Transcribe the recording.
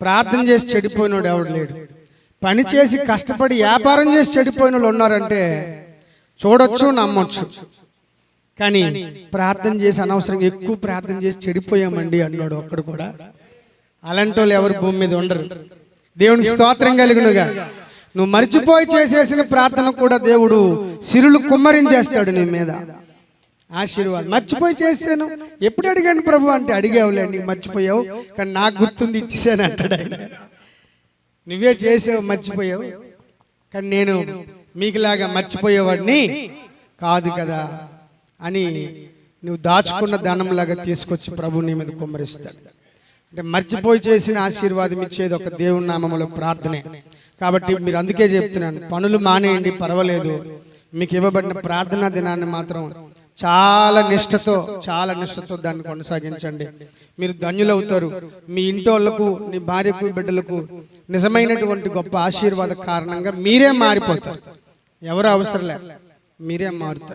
ప్రార్థన చేసి చెడిపోయినోడు ఎవడు లేడు. పని చేసి కష్టపడి వ్యాపారం చేసి చెడిపోయిన వాళ్ళు ఉన్నారంటే చూడొచ్చు నమ్మొచ్చు. కానీ ప్రార్థన చేసి అనవసరంగా ఎక్కువ ప్రార్థన చేసి చెడిపోయామండి అన్నాడు ఒక్కడు కూడా. అలాంటి వాళ్ళు ఎవరు భూమి మీద ఉండరు. దేవునికి స్తోత్రం కలిగినగా. నువ్వు మర్చిపోయి చేసేసిన ప్రార్థన కూడా దేవుడు సిరులు కుమ్మరించేస్తాడు నీ మీద. ఆశీర్వాదం. మర్చిపోయి చేశాను. ఎప్పుడు అడిగాను ప్రభు అంటే అడిగావులే నీకు మర్చిపోయావు. కానీ నాకు గుర్తుంది ఇచ్చేసాను అంటాడు ఆయన. నువ్వే చేసావు మర్చిపోయావు. కానీ నేను మీకులాగా మర్చిపోయేవాడిని కాదు కదా అని నువ్వు దాచుకున్న ధనంలాగా తీసుకొచ్చి ప్రభు నీ మీద కుమ్మరిస్తాడు. అంటే మర్చిపోయి చేసిన ఆశీర్వాదం ఇచ్చేది ఒక దేవుని నామములో ప్రార్థనే. కాబట్టి మీరు అందుకే చెప్తున్నాను పనులు మానేయండి పర్వాలేదు. మీకు ఇవ్వబడిన ప్రార్థనా దినాన్ని మాత్రం చాలా నిష్ఠతో చాలా నిష్ఠతో దాన్ని కొనసాగించండి. మీరు ధన్యులవుతారు. మీ ఇంటోళ్ళకు మీ నీ భార్యకు బిడ్డలకు నిజమైనటువంటి గొప్ప ఆశీర్వాద కారణంగా మీరే మారిపోతారు. ఎవరు అవసరం లే మీరే మారుతారు.